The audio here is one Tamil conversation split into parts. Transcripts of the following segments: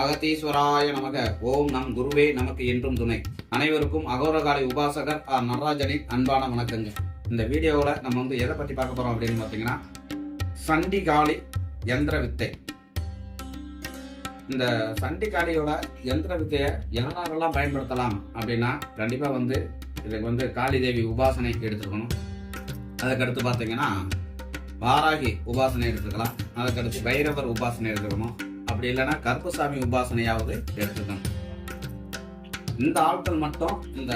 அகத்தீஸ்வராய நமக. ஓம் நம் குருவே நமக்கு என்றும் துணை. அனைவருக்கும் அகோரகாலை உபாசகர் ஆர் நடராஜனின் அன்பான வணக்கங்கள். இந்த வீடியோவில் நம்ம வந்து எதை பற்றி பார்க்க போகிறோம் அப்படின்னு பார்த்தீங்கன்னா சண்டிகாளி யந்திர வித்தை. இந்த சண்டிகாளியோட யந்திர வித்தையை யாரெல்லாம் பயன்படுத்தலாம் அப்படின்னா கண்டிப்பாக வந்து இதுக்கு வந்து காளி தேவி உபாசனை எடுத்துக்கணும் அதுக்கடுத்து பார்த்தீங்கன்னா வாராகி உபாசனை எடுத்துக்கலாம் அதுக்கடுத்து பைரவர் உபாசனை எடுத்துக்கணும் அப்படி இல்லைன்னா கருப்பசாமி உபாசனையாவது எடுத்துக்கணும். இந்த ஆட்கள் மட்டும் இந்த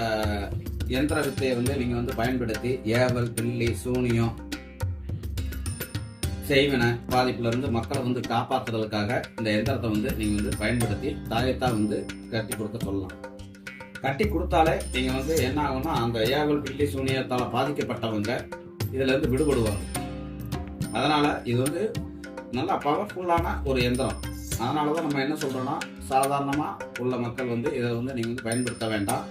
யந்திர வித்தையை வந்து நீங்கள் வந்து பயன்படுத்தி ஏவல் பில்லி சூனியம் செய்வன பாதிப்புலேருந்து மக்களை வந்து காப்பாற்றுறதுக்காக இந்த எந்திரத்தை வந்து நீங்கள் வந்து பயன்படுத்தி தாயத்தா வந்து கட்டி கொடுக்க சொல்லலாம். கட்டி கொடுத்தாலே நீங்கள் வந்து என்ன ஆகும்னா அந்த ஏவல் பில்லி சூனியத்தால் பாதிக்கப்பட்டவங்க இதுலேருந்து விடுபடுவாங்க. அதனால் இது வந்து நல்லா பவர்ஃபுல்லான ஒரு எந்திரம். அதனால தான் நம்ம என்ன சொல்கிறோன்னா சாதாரணமாக உள்ள மக்கள் வந்து இதை வந்து நீங்கள் வந்து பயன்படுத்த வேண்டாம்.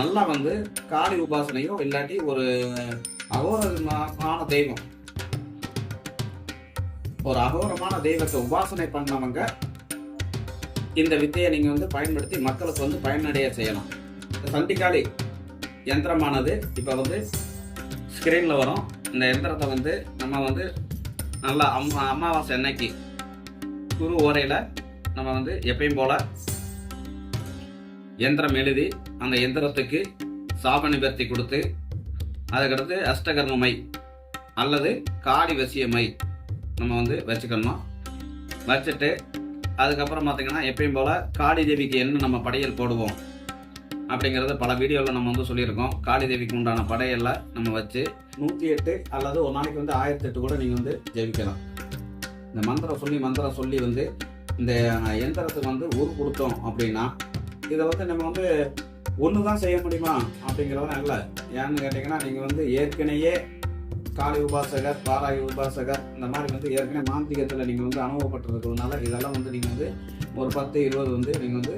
நல்லா வந்து காளி உபாசனையோ இல்லாட்டி ஒரு அகோரமான தெய்வம். ஒரு அகோரமான தெய்வத்தை உபாசனை பண்ணவங்க இந்த வித்தையை நீங்கள் வந்து பயன்படுத்தி மக்களுக்கு வந்து பயனடைய செய்யலாம். சண்டிகாலி யந்திரமானது இப்போ வந்து ஸ்க்ரீனில் வரும். இந்த யந்திரத்தை வந்து நம்ம வந்து நல்லா அம்மா அமாவாசை அன்னைக்கு குரு ஓரையில் நம்ம வந்து எப்பயும் போல எந்திரம் எழுதி அந்த எந்திரத்துக்கு சாப நிபர்த்தி கொடுத்து அதுக்கடுத்து அஷ்டகர்ம மை அல்லது காடி வசிய மை நம்ம வந்து வச்சுக்கணும். வச்சுட்டு அதுக்கப்புறம் பார்த்திங்கன்னா எப்பயும் போல் காளி தேவிக்கு என்ன நம்ம படையல் போடுவோம் அப்படிங்கிறத பல வீடியோவில் நம்ம வந்து சொல்லியிருக்கோம். காளி தேவிக்கு உண்டான படையலை நம்ம வச்சு நூற்றி எட்டு அல்லது ஒரு நாளைக்கு வந்து ஆயிரத்தி எட்டு கூட நீங்கள் வந்து ஜெபிக்கலாம் இந்த மந்திரம் சொல்லி மந்திரம் சொல்லி வந்து இந்த எந்திரத்துக்கு வந்து உரு கொடுத்தோம் அப்படின்னா இதை வந்து நம்ம வந்து ஒன்று தான் செய்ய முடியுமா அப்படிங்கிறதெல்லாம் இல்லை. ஏன்னு கேட்டிங்கன்னா நீங்கள் வந்து ஏற்கனவே காளி உபாசகர் பாராய் உபாசகர் இந்த மாதிரி வந்து ஏற்கனவே மாந்திகத்தில் நீங்கள் வந்து அனுபவப்பட்டிருக்கிறதுனால இதெல்லாம் வந்து நீங்கள் வந்து ஒரு பத்து இருபது வந்து நீங்கள் வந்து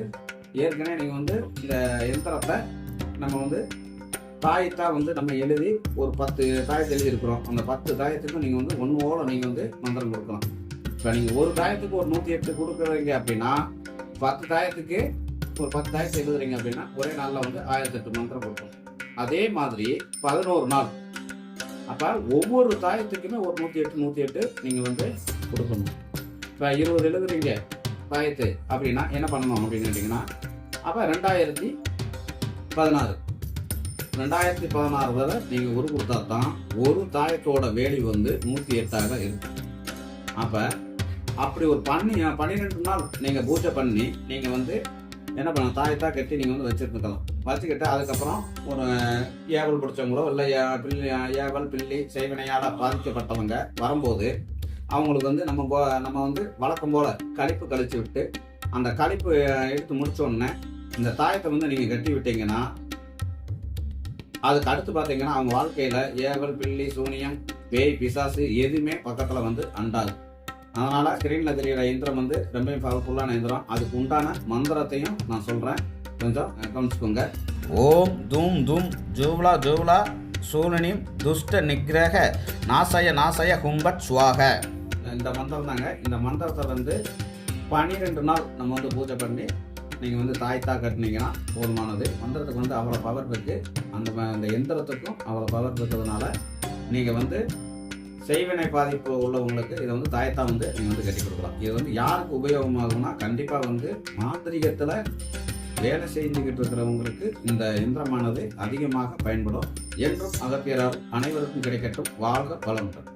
ஏற்கனவே நீங்கள் வந்து இந்த யந்திரத்தை நம்ம வந்து தாயத்தா வந்து நம்ம எழுதி ஒரு பத்து தாயத்தை எழுதியிருக்கிறோம். அந்த பத்து தாயத்துக்கும் நீங்கள் வந்து ஒன்றோட நீங்கள் வந்து மந்திரம் கொடுக்கலாம். இப்போ நீங்கள் ஒரு தாயத்துக்கு ஒரு நூற்றி எட்டு கொடுக்குறீங்க அப்படின்னா பத்து தாயத்துக்கு ஒரு பத்து தாயத்தை எழுதுறீங்க அப்படின்னா ஒரே நாளில் வந்து ஆயிரத்தி எட்டு மந்திரம் கொடுக்கும் அதே மாதிரி பதினோரு நாள். அப்போ ஒவ்வொரு தாயத்துக்குமே ஒரு நூற்றி எட்டு நூற்றி எட்டு நீங்கள் வந்து கொடுக்கணும். இப்போ இருபது எழுதுறீங்க தாயத்து அப்படின்னா என்ன பண்ணணும் அப்படின்னு கேட்டிங்கன்னா அப்போ ரெண்டாயிரத்தி பதினாறு. ரெண்டாயிரத்தி பதினாறு வரை நீங்கள் ஒரு கொடுத்தா தான் ஒரு தாயத்தோட வேலி வந்து நூற்றி எட்டாக இருக்கும். அப்போ அப்படி ஒரு பண்ணி பன்னிரெண்டு நாள் நீங்கள் பூஜை பண்ணி நீங்கள் வந்து என்ன பண்ண தாயத்தா கட்டி நீங்கள் வந்து வச்சுருந்துக்கலாம். வச்சுக்கிட்டு அதுக்கப்புறம் ஒரு ஏவல் பிடிச்சவங்களோ இல்லை பில்லி ஏவல் பில்லி செய்வினையால் பாதிக்கப்பட்டவங்க வரும்போது அவங்களுக்கு வந்து நம்ம போ- நம்ம வந்து வழக்கம் போல் கழிப்பு கழிச்சு விட்டு அந்த கழிப்பு எடுத்து முடித்தோடனே இந்த தாயத்தை வந்து நீங்கள் கட்டி விட்டீங்கன்னா அதுக்கு அடுத்து பார்த்தீங்கன்னா அவங்க வாழ்க்கையில் ஏவல் பில்லி சூனியம் பேய் பிசாசு எதுவுமே பக்கத்தில் வந்து அண்டாது. அதனால் ஸ்க்ரீனில் தெரிகிற இயந்திரம் வந்து ரொம்ப பவர்ஃபுல்லான இயந்திரம். அதுக்கு உண்டான மந்திரத்தையும் நான் சொல்கிறேன் கொஞ்சம் கவனிச்சுக்கோங்க. ஓம் தூம் தூம் ஜூவ்லா ஜூவ்லா சூழனிம் துஷ்ட நிகிரக நாசய நாசய கும்பட் சுவாக. இந்த மந்திரம் தாங்க. இந்த மந்திரத்தை வந்து பன்னிரெண்டு நாள் நம்ம வந்து பூஜை பண்ணி நீங்கள் வந்து தாய்த்தா கட்டினீங்கன்னா போதுமானது. மந்திரத்துக்கு வந்து அவ்வளோ பவர் இருக்கு. அந்த அந்த எந்திரத்துக்கும் அவ்வளோ பவர் இருக்கிறதுனால நீங்கள் வந்து செய்வினை பாதிப்பு உள்ளவங்களுக்கு இதை வந்து தாயத்தா வந்து நீங்கள் வந்து கட்டி கொடுக்கலாம். இது வந்து யாருக்கு உபயோகமாகும்னா கண்டிப்பாக வந்து மாந்திரிகத்தில் வேலை செஞ்சுக்கிட்டு இருக்கிறவங்களுக்கு இந்த எந்திரமானது அதிகமாக பயன்படும் என்றும் அகத்தியரால் அனைவருக்கும் கிடைக்கட்டும். வாழ்க வளமுடன்.